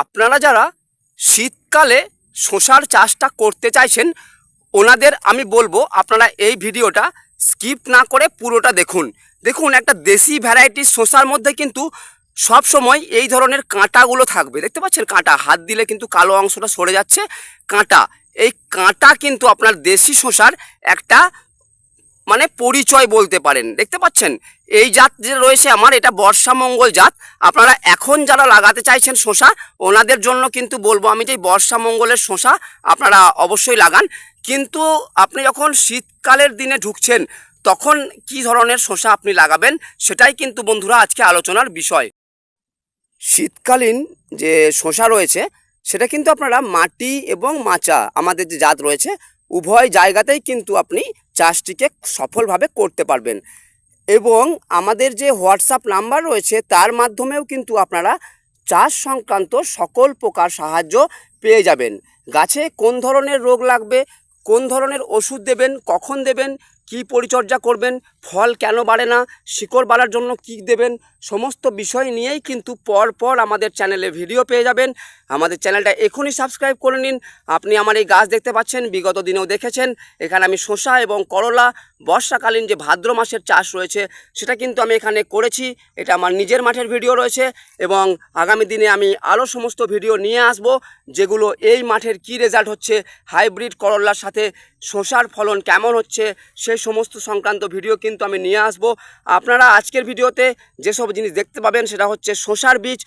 আপনারা যারা শীতকালে শশার চাষটা করতে চাইছেন, ওনাদের আমি বলব আপনারা এই ভিডিওটা স্কিপ না করে পুরোটা দেখুন। দেখুন, একটা দেশি ভ্যারাইটির শশার মধ্যে কিন্তু সব সময় এই ধরনের কাঁটাগুলো থাকবে। দেখতে পাচ্ছেন কাঁটা? হাত দিলে কিন্তু কালো অংশটা সরে যাচ্ছে। কাঁটা? এই কাঁটা কিন্তু আপনার দেশি শশার একটা মানে পরিচয় বলতে পারেন। দেখতে পাচ্ছেন? এই জাত যে রয়েছে আমার, এটা বর্ষামঙ্গল জাত। আপনারা এখন যারা লাগাতে চাইছেন শশা ওনাদের জন্য কিন্তু বলব আমি যে বর্ষামঙ্গলের শশা আপনারা অবশ্যই লাগান। কিন্তু আপনি যখন শীতকালের দিনে ঢুকছেন, তখন কি ধরনের শশা আপনি লাগাবেন, সেটাই কিন্তু বন্ধুরা আজকে আলোচনার বিষয়। শীতকালীন যে শশা রয়েছে, সেটা কিন্তু আপনারা মাটি এবং মাচা, আমাদের যে জাত রয়েছে, উভয় জায়গাতেই কিন্তু আপনি চাষটিকে সফলভাবে করতে পারবেন। এবং আমাদের যে হোয়াটসঅ্যাপ নাম্বার রয়েছে, তার মাধ্যমেও কিন্তু আপনারা চাষ সংক্রান্ত সকল প্রকার সাহায্য পেয়ে যাবেন। গাছে কোন ধরনের রোগ লাগবে, কোন ধরনের ওষুধ দেবেন, কখন দেবেন, কি পরিচর্যা করবেন ফল কেন বাড়ে না? শিকড় বাড়ার জন্য কি দেবেন? সমস্ত বিষয় নিয়েই কিন্তু পর পর আমাদের চ্যানেলে ভিডিও পেয়ে যাবেন। আমাদের চ্যানেলটা এখনই সাবস্ক্রাইব করে নিন। আপনি আমার এই গাছ দেখতে পাচ্ছেন, বিগত দিনেও দেখেছেন। এখানে আমি শসা এবং করলা, বর্ষাকালীন যে ভাদ্র মাসের চাষ রয়েছে, সেটা কিন্তু আমি এখানে করেছি। এটা আমার নিজের মাঠের ভিডিও রয়েছে এবং আগামী দিনে আমি আরও সমস্ত ভিডিও নিয়ে আসব, যেগুলো এই মাঠের কি রেজাল্ট হচ্ছে হাইব্রিড করলার সাথে শসার ফলন কেমন হচ্ছে, সেই সমস্ত সংক্রান্ত ভিডিও কিন্তু আমি নিয়ে আসব। আপনারা আজকের ভিডিওতে যেসব জিনিস দেখতে পাবেন সেটা হচ্ছে শসার বীজ,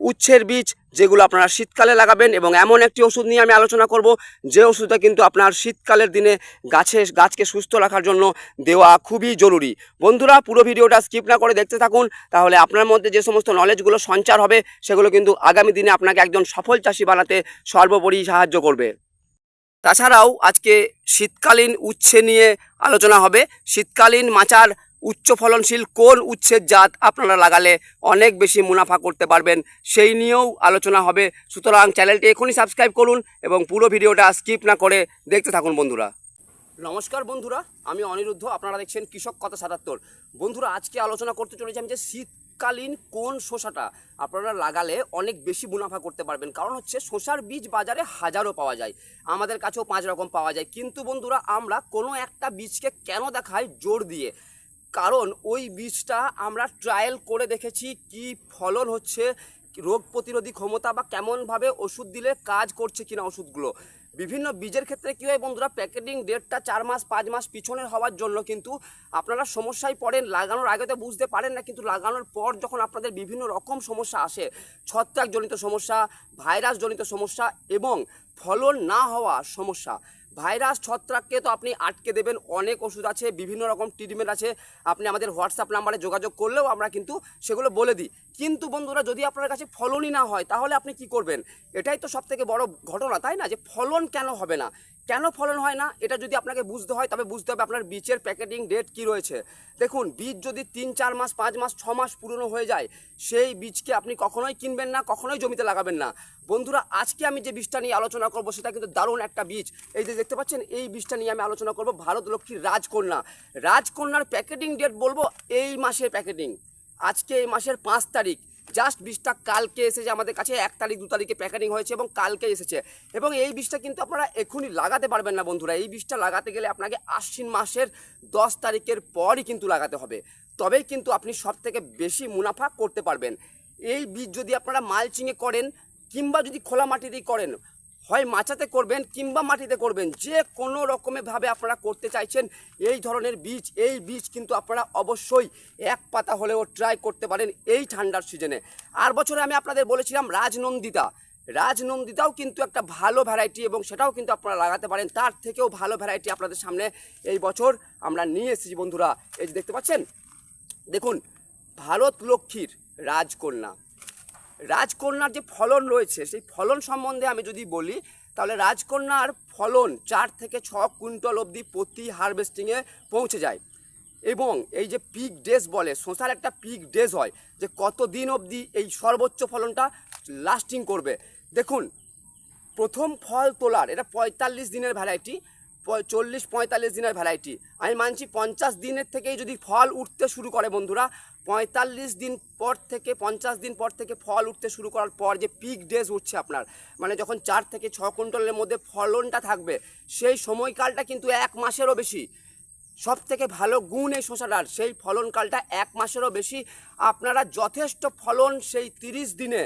উচ্ছের বীজ, যেগুলো আপনারা শীতকালে লাগাবেন এবং এমন একটি ওষুধ নিয়ে আমি আলোচনা করব, যে ওষুধটা কিন্তু আপনার শীতকালের দিনে গাছে, গাছকে সুস্থ রাখার জন্য দেওয়া খুবই জরুরি। বন্ধুরা, পুরো ভিডিওটা স্কিপ না করে দেখতে থাকুন, তাহলে আপনার মধ্যে যে সমস্ত নলেজগুলো সঞ্চার হবে, সেগুলো কিন্তু আগামী দিনে আপনাকে একজন সফল চাষি বানাতে সর্বোপরি সাহায্য করবে। তাছাড়াও আজকে শীতকালীন উচ্ছে নিয়ে আলোচনা হবে। শীতকালীন মাচার উচ্চ ফলনশীল কোন উচ্ছের জাত আপনারা লাগালে অনেক বেশি মুনাফা করতে পারবেন সেই নিয়েও আলোচনা হবে। সুতরাং চ্যানেলটি এখনই সাবস্ক্রাইব করুন এবং পুরো ভিডিওটা স্কিপ না করে দেখতে থাকুন বন্ধুরা। নমস্কার বন্ধুরা, আমি অনিরুদ্ধ, আপনারা দেখছেন কৃষক কথা সাতাত্তর। বন্ধুরা, আজকে আলোচনা করতে চলেছি আমি যে শীতকালীন কোন শসাটা আপনারা লাগালে অনেক বেশি মুনাফা করতে পারবেন? কারণ হচ্ছে শসার বীজ বাজারে হাজারও পাওয়া যায়। আমাদের কাছেও পাঁচ রকম পাওয়া যায়। কিন্তু বন্ধুরা, আমরা কোনো একটা বীজকে কেন দেখাই জোর দিয়ে? কারণ ওই বীজটা আমরা ট্রায়াল করে দেখেছি কি ফলন হচ্ছে, রোগ প্রতিরোধী ক্ষমতা বা কেমনভাবে ওষুধ দিলে কাজ করছে কিনা ওষুধগুলো। বিভিন্ন বীজের ক্ষেত্রে কী হয় বন্ধুরা, প্যাকেটিং ডেটটা চার মাস, পাঁচ মাস পিছনের হওয়ার জন্য কিন্তু আপনারা সমস্যায় পড়েন, লাগানোর আগে তো বুঝতে পারেন না, কিন্তু লাগানোর পর যখন আপনাদের বিভিন্ন রকম সমস্যা আসে, ছত্রাকজনিত সমস্যা, ভাইরাসজনিত সমস্যা এবং ফলন না হওয়া সমস্যা, ভাইরাস, ছত্রাককে তো আপনি আটকে দেবেন, অনেক ওষুধ আছে, বিভিন্ন রকম ট্রিটমেন্ট আছে, আপনি আমাদের হোয়াটসঅ্যাপ নাম্বারে যোগাযোগ করলেও আমরা কিন্তু সেগুলো বলে দিই। কিন্তু বন্ধুরা যদি আপনার কাছে ফলনই না হয়, তাহলে আপনি কি করবেন? এটাই তো সবথেকে বড় ঘটনা, তাই না? যে ফলন কেন হবে না? কেন ফলন হয় না? এটা যদি আপনাকে বুঝতে হয়, তবে বুঝতে হবে আপনার বীজের প্যাকেটিং ডেট কি রয়েছে। দেখুন, বীজ যদি তিন, চার মাস, পাঁচ মাস, ছ মাস পুরনো হয়ে যায়, সেই বীজকে আপনি কখনোই কিনবেন না, কখনোই জমিতে লাগাবেন না। বন্ধুরা, আজকে আমি যে বীজটা নিয়ে আলোচনা করব, সেটা কিন্তু দারুণ একটা বীজ। এই যে দেখতে পাচ্ছেন, এই বীজটা নিয়ে আমি আলোচনা করব ভারত লক্ষ্মীর রাজকন্যা। রাজকন্যার প্যাকেটিং ডেট বলব, এই মাসের প্যাকেটিং। আজকে এই মাসের পাঁচ তারিখ। জাস্ট বীজটা কালকে এসেছে, আমাদের কাছে এক তারিখ, দু তারিখে প্যাকেটিং হয়েছে এবং কালকে এসেছে। এবং এই বীজটা কিন্তু আপনারা এখনই লাগাতে পারবেন না বন্ধুরা। এই বীজটা লাগাতে গেলে আপনাকে আশ্বিন মাসের দশ তারিখের পরই কিন্তু লাগাতে হবে। তবেই কিন্তু আপনি সব থেকে বেশি মুনাফা করতে পারবেন। এই বীজ যদি আপনারা মালচিংয়ে করেন কিংবা যদি খোলা মাটিতেই করেন হয় মাচাতে করবেন কিংবা মাটিতে করবেন, যে কোনো রকমেরভাবে আপনারা করতে চাইছেন, এই ধরনের বীজ, এই বীজ কিন্তু আপনারা অবশ্যই এক পাতা হলেও ট্রাই করতে পারেন এই ঠান্ডার সিজনে আর বছরে আমি আপনাদের বলেছিলাম রাজনন্দিতা। রাজনন্দিতাও কিন্তু একটা ভালো ভ্যারাইটি এবং সেটাও কিন্তু আপনারা লাগাতে পারেন। তার থেকেও ভালো ভ্যারাইটি আপনাদের সামনে এই বছর আমরা নিয়ে এসেছি বন্ধুরা। এই যে দেখতে পাচ্ছেন? দেখুন, ভারত লক্ষ্মীর রাজকন্যা। রাজকন্যার যে ফলন রয়েছে, সেই ফলন সম্বন্ধে আমি যদি বলি, তাহলে রাজকন্যার ফলন চার থেকে ছ কুইন্টাল অবধি প্রতি হারভেস্টিংয়ে পৌঁছে যায়। এবং এই যে পিক ডেজ বলে, শশার একটা পিক ডেজ হয়, যে কত দিন অবধি এই সর্বোচ্চ ফলনটা লাস্টিং করবে। দেখুন, প্রথম ফল তোলার, এটা পঁয়তাল্লিশ দিনের ভ্যারাইটি চল্লিশ, পঁয়তাল্লিশ দিনের ভ্যারাইটি আমি মানছি পঞ্চাশ দিনের থেকেই যদি ফল উঠতে শুরু করে বন্ধুরা, পঁয়তাল্লিশ দিন পর থেকে, পঞ্চাশ দিন পর থেকে ফল উঠতে শুরু করার পর যে পিক ডেজ উঠছে আপনার মানে যখন চার থেকে ছ কুইন্টালের মধ্যে ফলনটা থাকবে, সেই সময়কালটা কিন্তু এক মাসেরও বেশি। সব থেকে ভালো গুণ এই শসাটার, সেই ফলনকালটা এক মাসেরও বেশি। আপনারা যথেষ্ট ফলন সেই তিরিশ দিনে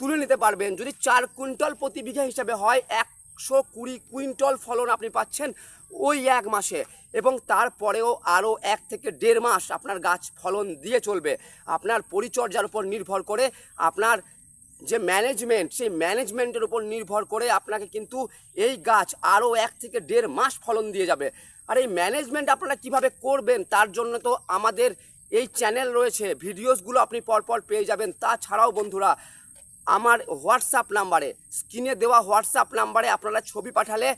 তুলে নিতে পারবেন। যদি চার কুইন্টাল প্রতি বিঘা হিসাবে হয় একশো কুড়ি কুইন্টাল ফলন আপনি পাচ্ছেন ওই এক মাসে। এবং তারপরেও আরও এক থেকে দেড় মাস আপনার গাছ ফলন দিয়ে চলবে। আপনার পরিচর্যার উপর নির্ভর করে আপনার যে ম্যানেজমেন্ট, সেই ম্যানেজমেন্টের উপর নির্ভর করে আপনাকে কিন্তু এই গাছ আরও এক থেকে দেড় মাস ফলন দিয়ে যাবে। আর এই ম্যানেজমেন্ট আপনারা কীভাবে করবেন তার জন্য তো আমাদের এই চ্যানেল রয়েছে। ভিডিওসগুলো আপনি পরপর পেয়ে যাবেন। তাছাড়াও বন্ধুরা আমার হোয়াটসঅ্যাপ নাম্বারে স্ক্রিনে দেওয়া হোয়াটসঅ্যাপ নাম্বারে আপনারা ছবি পাঠালে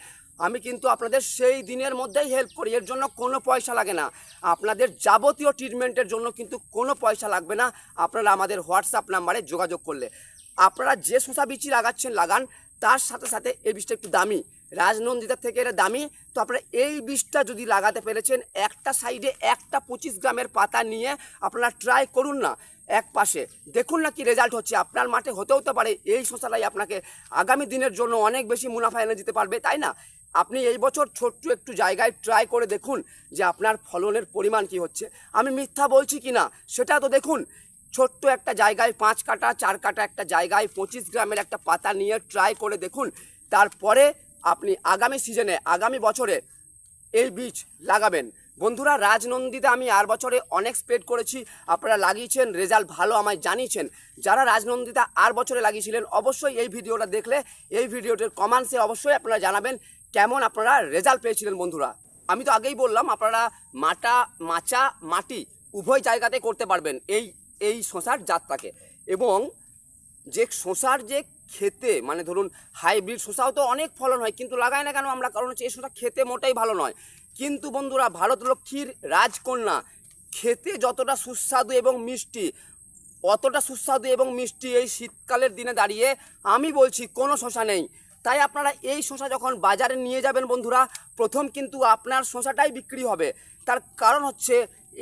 আমি কিন্তু আপনাদের সেই দিনের মধ্যেই হেল্প করি। এর জন্য কোনো পয়সা লাগে না। আপনাদের যাবতীয় ট্রিটমেন্টের জন্য কিন্তু কোনো পয়সা লাগবে না। আপনারা আমাদের হোয়াটসঅ্যাপ নাম্বারে যোগাযোগ করলে। আপনারা যে শশা বিচি লাগাচ্ছেন, লাগান, তার সাথে সাথে এই বীজটা একটু দামি। রাজনন্দিতার থেকে এটা দামি। তো আপনারা এই বীজটা যদি লাগাতে পেরেছেন, একটা সাইডে একটা পঁচিশ গ্রামের পাতা নিয়ে আপনারা ট্রাই করুন না এক পাশে। দেখুন না কি রেজাল্ট হচ্ছে। আপনার মাঠে হতেও তো পারে। এই শশাটাই আপনাকে আগামী দিনের জন্য অনেক বেশি মুনাফা এনে দিতে পারবে, তাই না? আপনি এই বছর ছোট্ট একটু জায়গায় ট্রাই করে দেখুন যে আপনার ফলনের পরিমাণ কি হচ্ছে। আমি মিথ্যা বলছি কি না, সেটা তো দেখুন। ছোট্ট একটা জায়গায় পাঁচ কাটা, চার কাটা একটা জায়গায় পঁচিশ গ্রামের একটা পাতা নিয়ে ট্রাই করে দেখুন। তারপরে আপনি আগামী সিজনে, আগামী বছরে এই বীজ লাগাবেন। বন্ধুরা, রাজনন্দিতে আমি আর বছরে অনেক স্প্রেড করেছি। আপনারা লাগিয়েছেন রেজাল্ট ভালো আমায় জানিয়েছেন। যারা রাজনন্দিতা আর বছরে লাগিয়েছিলেন, অবশ্যই এই ভিডিওটা দেখলে, এই ভিডিওটির কমান্সে অবশ্যই আপনারা জানাবেন কেমন আপনারা রেজাল্ট পেয়েছিলেন বন্ধুরা। আমি তো আগেই বললাম, আপনারা মাটা, মাচা, মাটি উভয় জায়গাতে করতে পারবেন এই এই শশার জাতটাকে। এবং যে শশার যে খেতে মানে ধরুন হাইব্রিড শশাও তো অনেক ফলন হয়, কিন্তু লাগাই না কেন? আমরা কারণ হচ্ছে এই শশা খেতে মোটেই ভালো নয়। কিন্তু বন্ধুরা, ভারত লক্ষ্মীর রাজকন্যা, খেতে যতটা সুস্বাদু এবং মিষ্টি, অতটা সুস্বাদু এবং মিষ্টি এই শীতকালের দিনে দাঁড়িয়ে আমি বলছি কোনো শশা নেই। তাই আপনারা এই শশা যখন বাজারে নিয়ে যাবেন বন্ধুরা, প্রথম কিন্তু আপনার শশাটাই বিক্রি হবে। তার কারণ হচ্ছে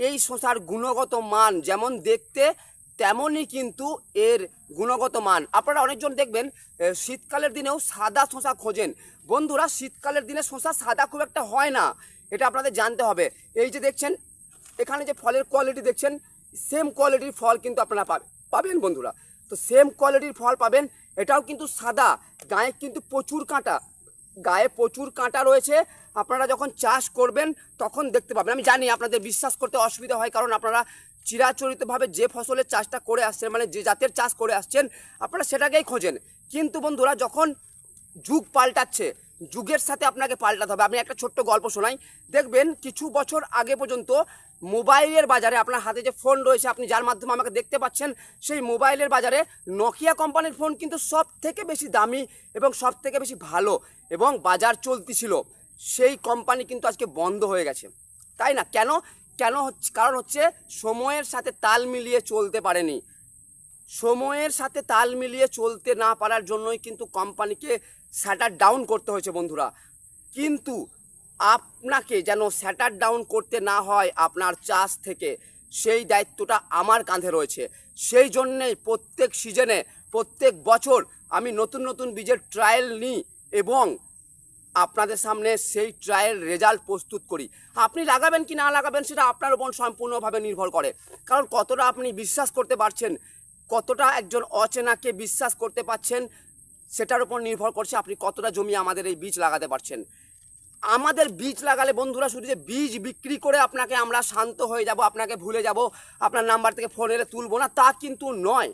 এই শশার গুণগত মান যেমন দেখতে তেমনই কিন্তু এর গুণগত মান। আপনারা অনেকজন দেখবেন শীতকালের দিনেও সাদা শশা খোঁজেন। বন্ধুরা, শীতকালের দিনে শশা সাদা খুব একটা হয় না, এটা আপনাদের জানতে হবে। এই যে দেখছেন, এখানে যে ফলের কোয়ালিটি দেখছেন সেম কোয়ালিটির ফল কিন্তু আপনারা পাবে পাবেন বন্ধুরা। তো সেম কোয়ালিটির ফল পাবেন, এটাও কিন্তু সাদা, গায়ে কিন্তু প্রচুর কাঁটা। গায়ে প্রচুর কাঁটা রয়েছে, আপনারা যখন চাষ করবেন, তখন দেখতে পাবেন। আমি জানি আপনাদের বিশ্বাস করতে অসুবিধা হয়, কারণ আপনারা চিরাচরিতভাবে যে ফসলের চাষটা করে আসছেন মানে যে জাতের চাষ করে আসছেন, আপনারা সেটাকেই খোঁজেন। কিন্তু বন্ধুরা, যখন যুগ পাল্টাচ্ছে, যুগের সাথে আপনাকে পাল্টাতে হবে। আমি একটা ছোট্ট গল্প শোনাই। দেখবেন, কিছু বছর আগে পর্যন্ত মোবাইলের বাজারে আপনার হাতে যে ফোন রয়েছে, আপনি যার মাধ্যমে আমাকে দেখতে পাচ্ছেন, সেই মোবাইলের বাজারে নকিয়া কোম্পানির ফোন কিন্তু সব থেকে বেশি দামি এবং সব থেকে বেশি ভালো এবং বাজার চলতি ছিল সেই কোম্পানি কিন্তু আজকে বন্ধ হয়ে গেছে। তাই না? কেন? কেন হচ্ছে, কারণ হচ্ছে সময়ের সাথে তাল মিলিয়ে চলতে পারেনি। সময়ের সাথে তাল মিলিয়ে চলতে না পারার জন্যই কিন্তু কোম্পানিকে স্যাটার ডাউন করতে হয়েছে বন্ধুরা। কিন্তু আপনাকে যেন স্যাটার ডাউন করতে না হয় আপনার চাষ থেকে, সেই দায়িত্বটা আমার কাঁধে রয়েছে। সেই জন্যেই প্রত্যেক সিজনে, প্রত্যেক বছর আমি নতুন নতুন বীজের ট্রায়াল নিই এবং আপনাদের সামনে সেই ট্রায়াল রেজাল্ট প্রস্তুত করি। আপনি লাগাবেন কি না লাগাবেন সেটা আপনার উপর সম্পূর্ণভাবে নির্ভর করে। কারণ কতটা আপনি বিশ্বাস করতে পারছেন, কতটা একজন অচেনাকে বিশ্বাস করতে পারছেন, সেটার উপর নির্ভর করছে আপনি কতটা জমি আমাদের এই বীজ লাগাতে পারছেন। আমাদের বীজ লাগালে বন্ধুরা, শুধু যে বীজ বিক্রি করে আপনাকে আমরা শান্ত হয়ে যাব, আপনাকে ভুলে যাব, আপনার নাম্বার থেকে ফোন এলে তুলবো না, তা কিন্তু নয়।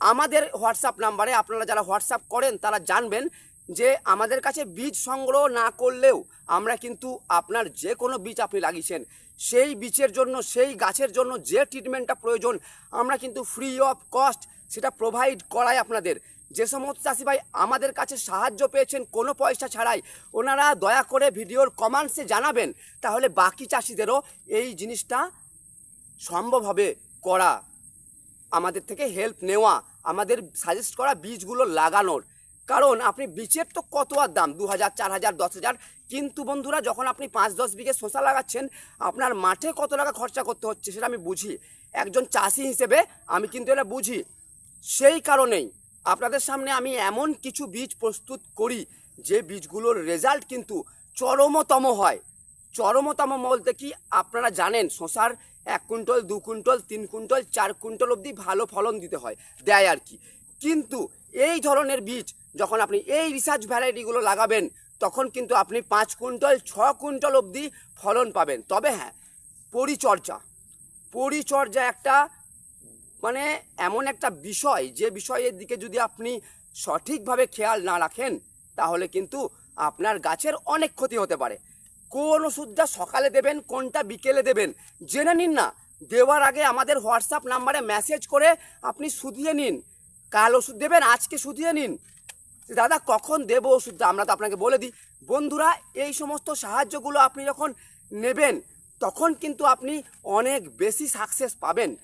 আমাদের হোয়াটসঅ্যাপ নাম্বারে আপনারা যারা হোয়াটসঅ্যাপ করেন, তারা জানবেন যে আমাদের কাছে বীজ সংগ্রহ না করলেও আমরা কিন্তু আপনার যে কোনো বীজ আপনি লাগিয়েছেন, সেই বীজের জন্য, সেই গাছের জন্য যে ট্রিটমেন্টটা প্রয়োজন, আমরা কিন্তু ফ্রি অফ কস্ট সেটা প্রোভাইড করাই আপনাদের। যে সমস্ত চাষি ভাই আমাদের কাছে সাহায্য পেয়েছেন কোনো পয়সা ছাড়াই, ওনারা দয়া করে ভিডিওর কমেন্টসে জানাবেন, তাহলে বাকি চাষিদেরও এই জিনিসটা সম্ভব হবে করা, আমাদের থেকে হেল্প নেওয়া, আমাদের সাজেস্ট করা বীজগুলো লাগানোর। কারণ আপনি বীজের তো কত আর দাম? দু হাজার চার হাজার দশ হাজার কিন্তু বন্ধুরা, যখন আপনি পাঁচ, দশ বিঘে শসা লাগাচ্ছেন, আপনার মাঠে কত টাকা খরচা করতে হচ্ছে সেটা আমি বুঝি। একজন চাষি হিসেবে আমি কিন্তু এটা বুঝি। সেই কারণেই আপনাদের সামনে আমি এমন কিছু বীজ প্রস্তুত করি, যে বীজগুলোর রেজাল্ট কিন্তু চরমতম হয়। চরমতম বলতে কি, আপনারা জানেন শশার এক কুইন্টল, দু কুইন্টল, তিন কুইন্টল, চার কুইন্টল অবধি ভালো ফলন দিতে হয়, দেয় আর কি। কিন্তু এই ধরনের বীজ যখন আপনি এই রিসার্চ ভ্যারাইটিগুলো লাগাবেন, তখন কিন্তু আপনি পাঁচ কুইন্টল, ছ কুইন্টল অবধি ফলন পাবেন। তবে হ্যাঁ পরিচর্যা। পরিচর্যা একটা মানে এমন একটা বিষয়, যে বিষয়ের দিকে যদি আপনি সঠিকভাবে খেয়াল না রাখেন, তাহলে কিন্তু আপনার গাছের অনেক ক্ষতি হতে পারে। কোন ওষুধটা সকালে দেবেন, কোনটা বিকেলে দেবেন, জেনে নিন না। দেওয়ার আগে আমাদের হোয়াটসঅ্যাপ নাম্বারে মেসেজ করে আপনি শুধিয়ে নিন। কাল ওষুধ দেবেন, আজকে শুধিয়ে নিন। দাদা, কখন দেব ওষুধটা? আমরা তো আপনাকে বলে দিই। বন্ধুরা, এই সমস্ত সাহায্যগুলো আপনি যখন নেবেন, তখন কিন্তু আপনি অনেক বেশি সাকসেস পাবেন।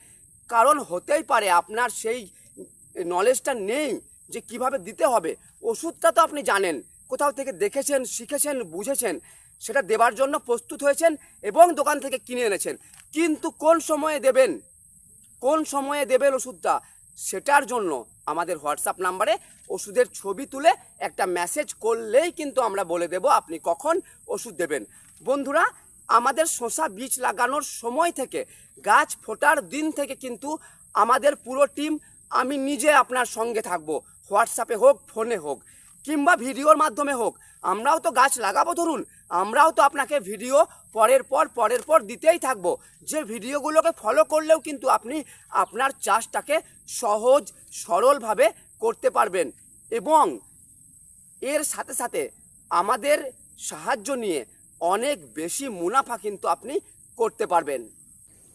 কারণ হতেই পারে আপনার সেই নলেজটা নেই যে কীভাবে দিতে হবে। ওষুধটা তো আপনি জানেন, কোথাও থেকে দেখেছেন, শিখেছেন, বুঝেছেন, সেটা দেবার জন্য প্রস্তুত হয়েছেন এবং দোকান থেকে কিনে এনেছেন। কিন্তু কোন সময়ে দেবেন? কোন সময়ে দেবেন ওষুধটা? সেটার জন্য আমাদের হোয়াটসঅ্যাপ নাম্বারে ওষুধের ছবি তুলে একটা মেসেজ করলেই কিন্তু আমরা বলে দেব আপনি কখন ওষুধ দেবেন। বন্ধুরা, আমাদের শশা বীজ লাগানোর সময় থেকে, গাছ ফোটার দিন থেকে কিন্তু আমাদের পুরো টিম আমি নিজে আপনার সঙ্গে থাকব, হোয়াটসঅ্যাপে হোক ফোনে হোক, কিংবা ভিডিওর মাধ্যমে হোক। আমরাও তো গাছ লাগাবো, ধরুন, আমরাও তো আপনাকে ভিডিও পরের পর পরের পর দিতেই থাকব। যে ভিডিওগুলোকে ফলো করলেও কিন্তু আপনি আপনার চাষটাকে সহজ, সরলভাবে করতে পারবেন এবং এর সাথে সাথে আমাদের সাহায্য নিয়ে অনেক বেশি মুনাফা কিন্তু আপনি করতে পারবেন।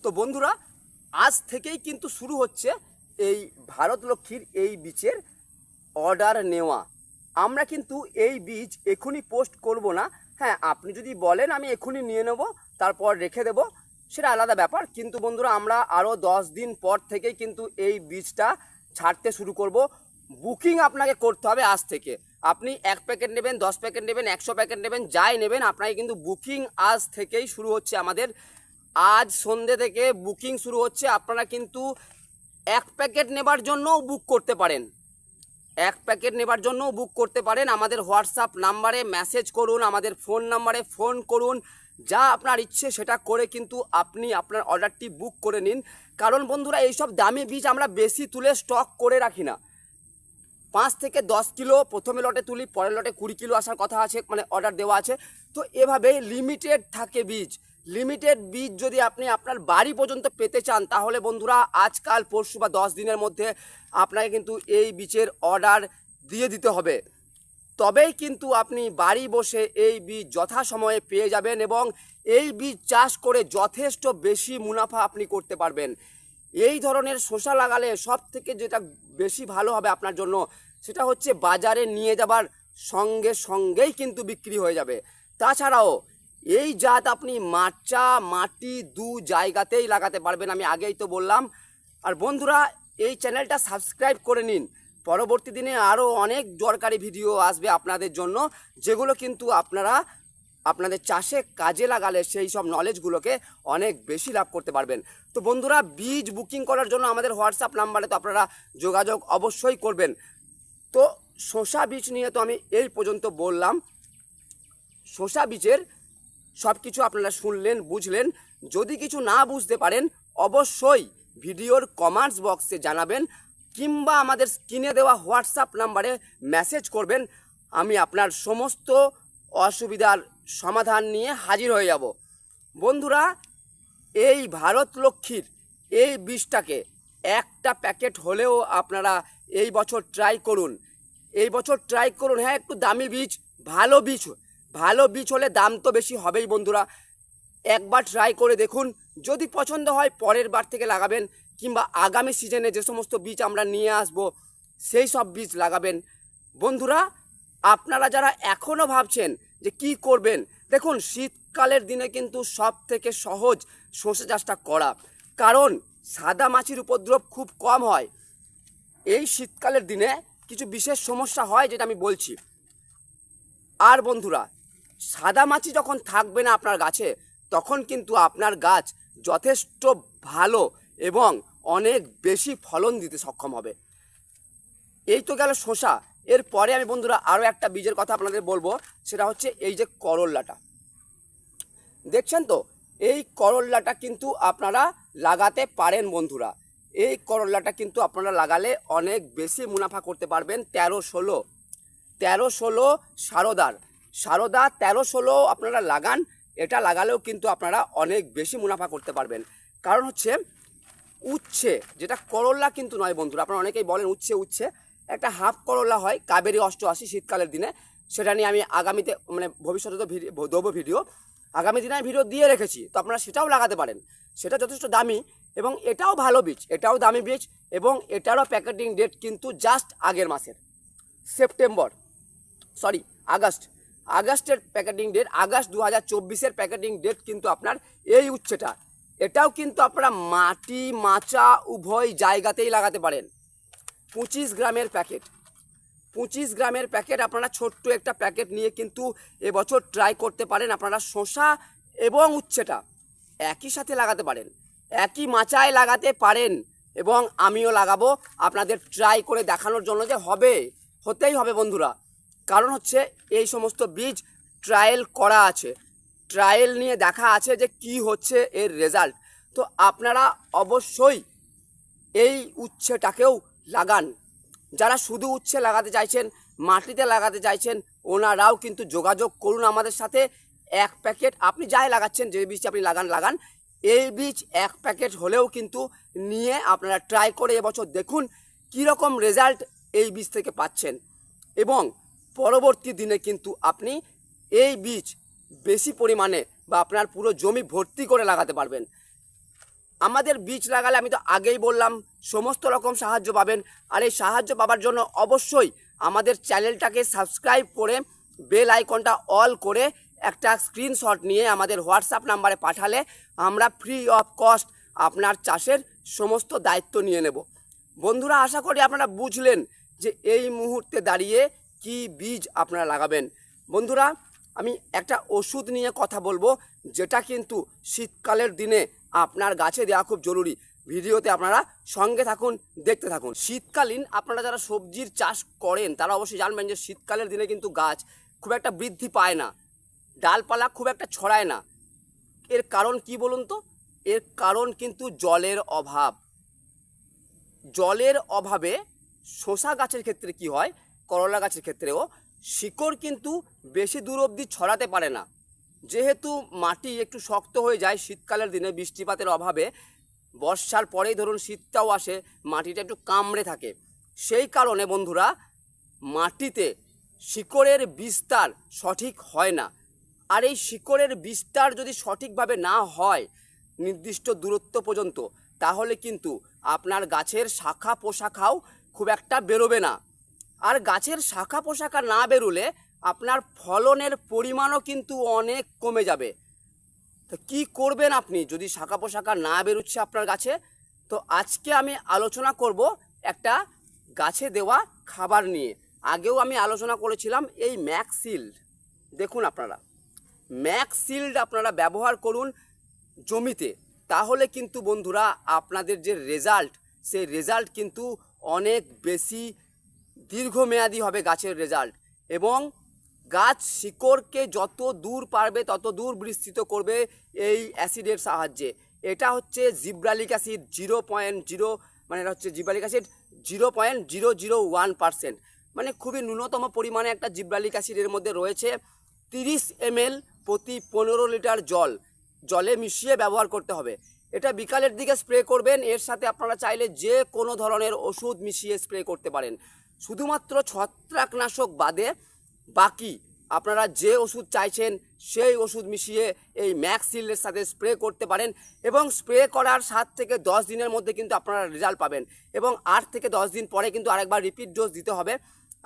তো বন্ধুরা, আজ থেকেই কিন্তু শুরু হচ্ছে এই ভারত লক্ষ্মীর এই বীজের অর্ডার নেওয়া। আমরা কিন্তু এই বীজ এখনই পোস্ট করব না। হ্যাঁ আপনি যদি বলেন আমি এখনই নিয়ে নেব, তারপর রেখে দেব সেটা আলাদা ব্যাপার। কিন্তু বন্ধুরা, আমরা আরও দশ দিন পর থেকেই কিন্তু এই বীজটা ছাড়তে শুরু করব। বুকিং আপনাকে করতে হবে আজ থেকে। আপনি এক প্যাকেট নেবেন, দশ প্যাকেট নেবেন, একশো প্যাকেট নেবেন, যাই নেবেন, আপনাকে কিন্তু বুকিং আজ থেকেই শুরু হচ্ছে আমাদের। আজ সন্ধে থেকে বুকিং শুরু হচ্ছে, আপনারা কিন্তু এক প্যাকেট নেবার জন্যও বুক করতে পারেন। এক প্যাকেট নেবার জন্যও বুক করতে পারেন। আমাদের হোয়াটসঅ্যাপ নাম্বারে মেসেজ করুন, আমাদের ফোন নাম্বারে ফোন করুন। যা আপনার ইচ্ছে সেটা করে কিন্তু আপনি আপনার অর্ডারটি বুক করে নিন। কারণ বন্ধুরা, এইসব দামি বীজ আমরা বেশি তুলে স্টক করে রাখি না। পাঁচ থেকে দশ কিলো প্রথমে লটে তুলি, পরের লটে কুড়ি কিলো আসার কথা আছে মানে অর্ডার দেওয়া আছে। তো এভাবে লিমিটেড থাকে বীজ। লিমিটেড বীজ যদি আপনি আপনার বাড়ি পর্যন্ত পেতে চান, তাহলে বন্ধুরা, আজকাল, পরশু বা দশ দিনের মধ্যে আপনাকে কিন্তু এই বীজের অর্ডার দিয়ে দিতে হবে। তবেই কিন্তু আপনি বাড়ি বসে এই বীজ যথাসময়ে পেয়ে যাবেন এবং এই বীজ চাষ করে যথেষ্ট বেশি মুনাফা আপনি করতে পারবেন। এই ধরনের শসা লাগালে সব থেকে যেটা বেশি ভালো হবে আপনার জন্য সেটা হচ্ছে বাজারে নিয়ে যাবার সঙ্গে সঙ্গেই কিন্তু বিক্রি হয়ে যাবে। তাছাড়াও এই জাত আপনি মাচা, মাটি দু জায়গাতেই লাগাতে পারবেন, আমি আগেই তো বললাম। আর বন্ধুরা, এই চ্যানেলটা সাবস্ক্রাইব করে নিন। পরবর্তী দিনে আরও অনেক দরকারি ভিডিও আসবে আপনাদের জন্য, যেগুলো কিন্তু আপনারা আপনাদের চাষে কাজে লাগালে সেই সব নলেজগুলোকে অনেক বেশি লাভ করতে পারবেন। তো বন্ধুরা, বীজ বুকিং করার জন্য আমাদের হোয়াটসঅ্যাপ নাম্বারে তো আপনারা যোগাযোগ অবশ্যই করবেন। তো শসা বীজ নিয়ে তো আমি এই পর্যন্ত বললাম। শসা বীজের সব কিছু আপনারা শুনলেন, বুঝলেন। যদি কিছু না বুঝতে পারেন, অবশ্যই ভিডিওর কমেন্টস বক্সে জানাবেন। কিংবা আমাদের স্ক্রিনে দেওয়া হোয়াটসঅ্যাপ নাম্বারে মেসেজ করবেন, আমি আপনার সমস্ত অসুবিধার সমাধান নিয়ে হাজির হয়ে যাব। বন্ধুরা, এই ভারত লক্ষ্মীর এই বীজটাকে একটা প্যাকেট হলেও আপনারা এই বছর ট্রাই করুন। এই বছর ট্রাই করুন হ্যাঁ একটু দামি বীজ, ভালো বীজ ভালো বীজ হলে দাম তো বেশি হবেই বন্ধুরা। একবার ট্রাই করে দেখুন, যদি পছন্দ হয় পরের বার থেকে লাগাবেন কিংবা আগামী সিজনে যে সমস্ত বীজ আমরা নিয়ে আসব, সেই সব বীজ লাগাবেন। বন্ধুরা, আপনারা যারা এখনও ভাবছেন যে কি করবেন, দেখুন, শীতকালের দিনে কিন্তু সব থেকে সহজ সর্ষে চাষটা করা। কারণ, সাদা মাছির উপদ্রব খুব কম হয়। এই শীতকালের দিনে কিছু বিশেষ সমস্যা হয় যেটা আমি বলছি। আর বন্ধুরা, সাদা মাছি যখন থাকবে না আপনার গাছে, তখন কিন্তু আপনার গাছ যথেষ্ট ভালো এবং অনেক বেশি ফলন দিতে সক্ষম হবে। এই তো গেল শসা। এরপরে আমি বন্ধুরা আরও একটা বীজের কথা আপনাদের বলব, সেটা হচ্ছে এই যে করল্লাটা। দেখছেন তো? এই করল্লাটা কিন্তু আপনারা লাগাতে পারেন বন্ধুরা। এই করল্লাটা কিন্তু আপনারা লাগালে অনেক বেশি মুনাফা করতে পারবেন তেরো ষোলো। তেরো ষোলো সারদার। সারদা তেরো ষোলো আপনারা লাগান, এটা লাগালেও কিন্তু আপনারা অনেক বেশি মুনাফা করতে পারবেন। কারণ হচ্ছে উচ্ছে, যেটা করল্লা কিন্তু নয় বন্ধুরা। আপনারা অনেকেই বলেন উচ্ছে উচ্ছে। একটা হাফ করল্লা হয় কাবেরি অষ্টআশি শীতকালের দিনে। সেটা নিয়ে আমি আগামীতে মানে ভবিষ্যতে তো ভিডিও ভিডিও। আগামী দিনে আমি ভিডিও দিয়ে রেখেছি, তো আপনারা সেটাও লাগাতে পারেন। সেটা যথেষ্ট দামি এবং এটাও ভালো বীজ, এটাও দামি বীজ এবং এটারও প্যাকেটিং ডেট কিন্তু জাস্ট আগের মাসের। September, sorry, August. আগস্টের প্যাকেটিং ডেট, আগস্ট দু হাজার চব্বিশের প্যাকেটিং ডেট কিন্তু আপনার এই উচ্ছেটা। এটাও কিন্তু আপনারা মাটি, মাচা উভয় জায়গাতেই লাগাতে পারেন। পঁচিশ গ্রামের প্যাকেট। পঁচিশ গ্রামের প্যাকেট আপনারা ছোট্ট একটা প্যাকেট নিয়ে কিন্তু এবছর ট্রাই করতে পারেন আপনারা শশা এবং উচ্ছেটা। একই সাথে লাগাতে পারেন। একই মাচায় লাগাতে পারেন এবং আমিও লাগাবো। আপনাদের ট্রাই করে দেখানোর জন্য যে হবে, হতেই হবে বন্ধুরা। কারণ হচ্ছে এই সমস্ত বীজ ট্রায়াল করা আছে। ট্রায়াল নিয়ে দেখা আছে যে কি হচ্ছে এর রেজাল্ট তো আপনারা অবশ্যই এই উচ্ছেটাকেও লাগান। যারা শুধু উচ্ছে লাগাতে চাইছেন, মাটিতে লাগাতে চাইছেন, ওনারাও কিন্তু যোগাযোগ করুন আমাদের সাথে। এক প্যাকেট আপনি যাই লাগাচ্ছেন, যে বীজ আপনি লাগান লাগান। এই বীজ এক প্যাকেট হলেও কিন্তু নিয়ে আপনারা ট্রাই করে এবছর দেখুন কীরকম রেজাল্ট এই বীজ থেকে পাচ্ছেন। এবং পরবর্তী দিনে কিন্তু আপনি এই বীজ বেশি পরিমাণে বা আপনার পুরো জমি ভর্তি করে লাগাতে পারবেন। আমাদের বীজ লাগালে আমি তো আগেই বললাম, সমস্ত রকম সাহায্য পাবেন। আর এই সাহায্য পাবার জন্য অবশ্যই আমাদের চ্যানেলটাকে সাবস্ক্রাইব করে, বেল আইকনটা অল করে একটা স্ক্রিনশট নিয়ে আমাদের হোয়াটসঅ্যাপ নাম্বারে পাঠালে আমরা ফ্রি অফ কস্ট আপনার চাষের সমস্ত দায়িত্ব নিয়ে নেব। বন্ধুরা, আশা করি আপনারা বুঝলেন যে এই মুহূর্তে দাঁড়িয়ে কি বীজ আপনারা লাগাবেন। বন্ধুরা আমি একটা ওষুধ নিয়ে কথা বলব, যেটা কিন্তু শীতকালের দিনে আপনার গাছে দেওয়া খুব জরুরি। ভিডিওতে আপনারা সঙ্গে থাকুন, দেখতে থাকুন। শীতকালীন আপনারা যারা সবজির চাষ করেন, তারা অবশ্যই জানবেন যে শীতকালের দিনে কিন্তু গাছ খুব একটা বৃদ্ধি পায় না। ডালপালা খুব একটা ছড়ায় না। এর কারণ কি বলুন তো? এর কারণ কিন্তু জলের অভাব। জলের অভাবে শসা গাছের ক্ষেত্রে কি হয়? করলা গাছের ক্ষেত্রেও শিকড় কিন্তু বেশি দূর অবধি ছড়াতে পারে না। যেহেতু মাটি একটু শক্ত হয়ে যায়, শীতকালের দিনে বৃষ্টিপাতের অভাবে বর্ষার পরেই ধরুন শীতটাও আসে, মাটিটা একটু কামড়ে থাকে। সেই কারণে বন্ধুরা, মাটিতে শিকড়ের বিস্তার সঠিক হয় না। আর এই শিকড়ের বিস্তার যদি সঠিকভাবে না হয় নির্দিষ্ট দূরত্ব পর্যন্ত, তাহলে কিন্তু আপনার গাছের শাখা পোশাখাও খুব একটা বেরোবে না। আর গাছের শাখা পোশাখা না বেরোলে আপনার ফলনের পরিমাণও কিন্তু অনেক কমে যাবে। তো কী করবেন আপনি? যদি শাখা পোশাখা না বেরোচ্ছে আপনার গাছে, তো আজকে আমি আলোচনা করব একটা গাছে দেওয়া খাবার নিয়ে। আগেও আমি আলোচনা করেছিলাম এই ম্যাক্সিল্ড দেখুন আপনারা ম্যাক্সিল্ড আপনারা ব্যবহার করুন জমিতে, তাহলে কিন্তু বন্ধুরা আপনাদের যে রেজাল্ট, সেই রেজাল্ট কিন্তু অনেক বেশি দীর্ঘমেয়াদী হবে গাছের রেজাল্ট এবং গাছ শিকড়কে যত দূর পারবে, তত দূর বিস্তৃত করবে এই অ্যাসিডের সাহায্যে। এটা হচ্ছে gibberellic acid zero point zero মানে এটা হচ্ছে gibberellic acid zero point zero zero one percent মানে খুবই ন্যূনতম পরিমাণে একটা জিব্রালিক অ্যাসিডের মধ্যে রয়েছে তিরিশ এমএল প্রতি পনেরো লিটার জল। জলে মিশিয়ে ব্যবহার করতে হবে। এটা বিকালের দিকে স্প্রে করবেন, এর সাথে আপনারা চাইলে যে কোনো ধরনের ওষুধ মিশিয়ে স্প্রে করতে পারেন। শুধুমাত্র ছত্রাকনাশক বাদে বাকি আপনারা যে ওষুধ চাইছেন, সেই ওষুধ মিশিয়ে এই ম্যাক্সিলের সাথে স্প্রে করতে পারেন এবং স্প্রে করার সাত থেকে দশ দিনের মধ্যে কিন্তু আপনারা রেজাল্ট পাবেন এবং আট থেকে দশ দিন পরে কিন্তু আরেকবার রিপিট ডোজ দিতে হবে।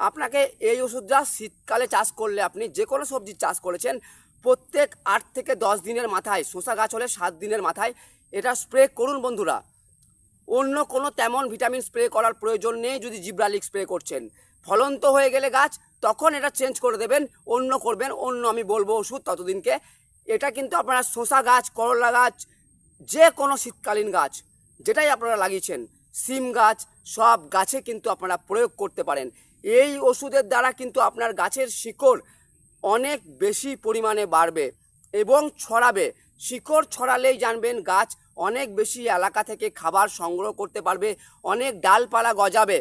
আপনাকে এই ওষুধটা শীতকালে চাষ করলে আপনি যে কোনো সবজির চাষ করেছেন, প্রত্যেক আট থেকে দশ দিনের মাথায় শসা গাছ হলে সাত দিনের মাথায় এটা স্প্রে করুন বন্ধুরা। অন্য কোনো তেমন ভিটামিন স্প্রে করার প্রয়োজন নেই যদি জিব্রালিক স্প্রে করছেন। ফলন্ত হয়ে গেলে গাছ, তখন এটা চেঞ্জ করে দেবেন, অন্য করবেন, অন্য আমি বলব ওষুধ ততদিনকে। এটা কিন্তু আপনারা শসা গাছ, করলা গাছ যে কোনো শীতকালীন গাছ, যেটাই আপনারা লাগিয়েছেন, সিম গাছ, সব গাছে কিন্তু আপনারা প্রয়োগ করতে পারেন। এই ওষুধের দ্বারা কিন্তু আপনার গাছের শিকড় অনেক বেশি পরিমাণে বাড়বে এবং ছড়াবে। শিকড় ছড়ালেই জানবেন গাছ অনেক বেশি এলাকা থেকে খাবার সংগ্রহ করতে পারবে, অনেক ডালপালা গজাবে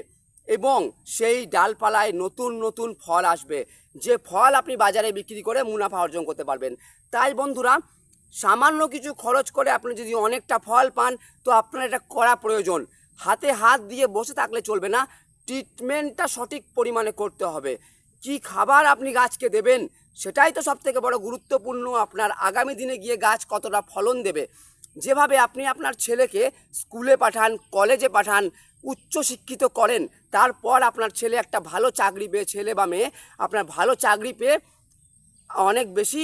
এবং সেই ডালপালায় নতুন নতুন ফল আসবে। যে ফল আপনি বাজারে বিক্রি করে মুনাফা অর্জন করতে পারবেন। তাই বন্ধুরা, সামান্য কিছু খরচ করে আপনি যদি অনেকটা ফল পান, তো আপনার এটা করা প্রয়োজন। হাতে হাত দিয়ে বসে থাকলে চলবে না, ট্রিটমেন্টটা সঠিক পরিমাণে করতে হবে। কি খাবার আপনি গাছকে দেবেন সেটাই তো সব থেকে বড় গুরুত্বপূর্ণ। আপনার আগামী দিনে গিয়ে গাছ কতটা ফলন দেবে। যেভাবে আপনি আপনার ছেলেকে স্কুলে পাঠান, কলেজে পাঠান, উচ্চ শিক্ষিত করেন, তারপর আপনার ছেলে একটা ভালো চাকরি পেয়ে, ছেলে বা মেয়ে আপনার ভালো চাকরি পেয়ে অনেক বেশি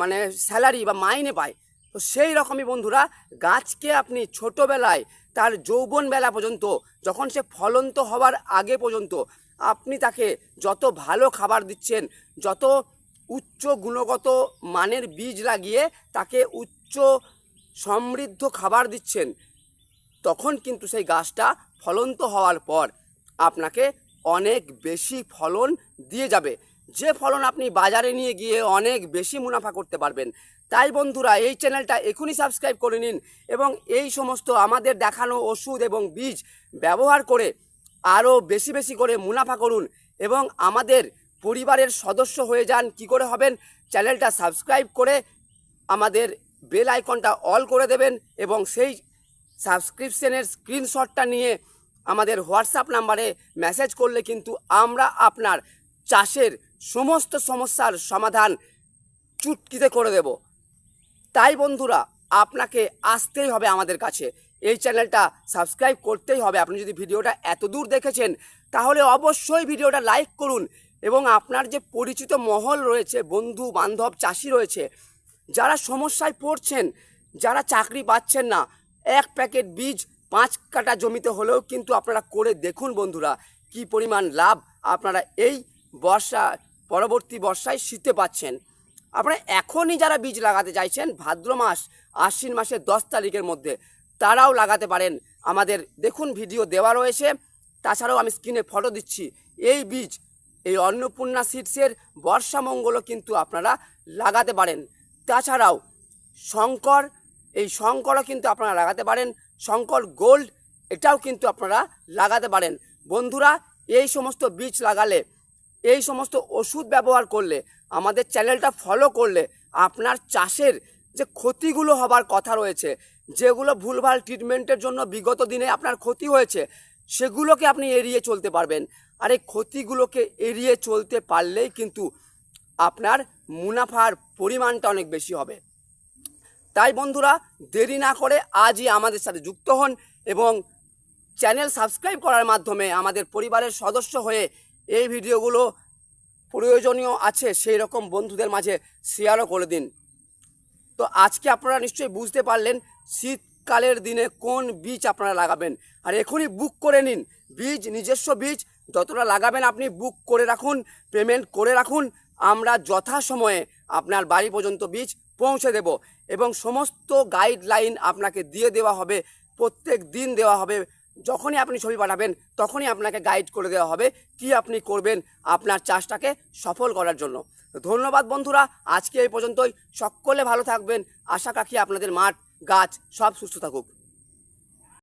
মানে স্যালারি বা মাইনে পায়। তো সেই রকমই বন্ধুরা, গাছকে আপনি ছোটোবেলায়, তার যৌবন বেলা পর্যন্ত, যখন সে ফলন্ত হওয়ার আগে পর্যন্ত আপনি তাকে যত ভালো খাবার দিচ্ছেন, যত উচ্চ গুণগত মানের বীজ লাগিয়ে তাকে উচ্চ সমৃদ্ধ খাবার দিচ্ছেন, তখন কিন্তু সেই গাছটা ফলন্ত হওয়ার পর আপনাকে অনেক বেশি ফলন দিয়ে যাবে। যে ফলন আপনি বাজারে নিয়ে গিয়ে অনেক বেশি মুনাফা করতে পারবেন। তাই বন্ধুরা, এই চ্যানেলটা এখনই সাবস্ক্রাইব করে নিন এবং এই সমস্ত আমাদের দেখানো ওষুধ এবং বীজ ব্যবহার করে আরও বেশি বেশি করে মুনাফা করুন এবং আমাদের পরিবারের সদস্য হয়ে যান, কি করে হবেন? চ্যানেলটা সাবস্ক্রাইব করে আমাদের বেল আইকনটা অল করে দেবেন এবং সেই সাবস্ক্রিপশনের স্ক্রিনশটটা নিয়ে আমাদের হোয়াটসঅ্যাপ নাম্বারে মেসেজ করলে কিন্তু আমরা আপনার চাষের সমস্ত সমস্যার সমাধান চুটকিতে করে দেব। তাই বন্ধুরা, আপনাকে আসতেই হবে আমাদের কাছে। এই চ্যানেলটা সাবস্ক্রাইব করতেই হবে। আপনি যদি ভিডিওটা এত দূর দেখেছেন, তাহলে অবশ্যই ভিডিওটা লাইক করুন এবং আপনার যে পরিচিত মহল রয়েছে, বন্ধু, বান্ধব, চাষি রয়েছে, যারা সমস্যায় পড়ছেন, যারা চাকরি পাচ্ছেন না, এক প্যাকেট বীজ পাঁচ কাটা জমিতে হলেও কিন্তু আপনারা করে দেখুন বন্ধুরা, কি পরিমাণ লাভ আপনারা এই বর্ষা, পরবর্তী বর্ষায় শীতে পাচ্ছেন। আপনারা এখনই যারা বীজ লাগাতে চাইছেন, ভাদ্র মাস, আশ্বিন মাসের দশ তারিখের মধ্যে তারাও লাগাতে পারেন। আমাদের দেখুন ভিডিও দেওয়া রয়েছে, তাছাড়াও আমি স্ক্রিনে ফটো দিচ্ছি। এই বীজ, এই অন্নপূর্ণা সিডসের বর্ষামঙ্গলও কিন্তু আপনারা লাগাতে পারেন। তাছাড়াও শঙ্কর, এই শঙ্করও কিন্তু আপনারা লাগাতে পারেন। শঙ্কর গোল্ড এটাও কিন্তু আপনারা লাগাতে পারেন। বন্ধুরা, এই সমস্ত বীজ লাগালে, এই সমস্ত ওষুধ ব্যবহার করলে, আমাদের চ্যানেলটা ফলো করলে আপনার চাষের যে ক্ষতিগুলো হবার কথা রয়েছে যেগুলো ভুলভাল ট্রিটমেন্টের জন্য বিগত দিনে আপনার ক্ষতি হয়েছে, সেগুলোকে আপনি এড়িয়ে চলতে পারবেন। আর এই ক্ষতিগুলোকে এড়িয়ে চলতে পারলেই কিন্তু আপনার মুনাফার পরিমাণটা অনেক বেশি হবে। তাই বন্ধুরা, দেরি না করে আজই আমাদের সাথে যুক্ত হন এবং চ্যানেল সাবস্ক্রাইব করার মাধ্যমে আমাদের পরিবারের সদস্য হয়ে এই ভিডিওগুলো প্রয়োজনীয় আছে সেই রকম বন্ধুদের মাঝে শেয়ারও করে দিন। তো আজকে আপনারা নিশ্চয়ই বুঝতে পারলেন শীতকালের দিনে কোন বীজ আপনারা লাগাবেন? আর এখনই বুক করে নিন। বীজ, নিজস্ব বীজ, যতটা লাগাবেন আপনি বুক করে রাখুন পেমেন্ট করে রাখুন। আমরা যথাসময়ে আপনার বাড়ি পর্যন্ত বীজ পৌঁছে দেব এবং সমস্ত গাইডলাইন আপনাকে দিয়ে দেওয়া হবে, প্রত্যেক দিন দেওয়া হবে। যখনই আপনি ছবি পাঠাবেন, তখনই আপনাকে গাইড করে দেওয়া হবে কি আপনি করবেন আপনার চাষটাকে সফল করার জন্য। ধন্যবাদ বন্ধুরা, আজকে এই পর্যন্তই। সকলে ভালো থাকবেন। আশা রাখি আপনাদের মাঠ গাছ সব সুস্থ থাকুক।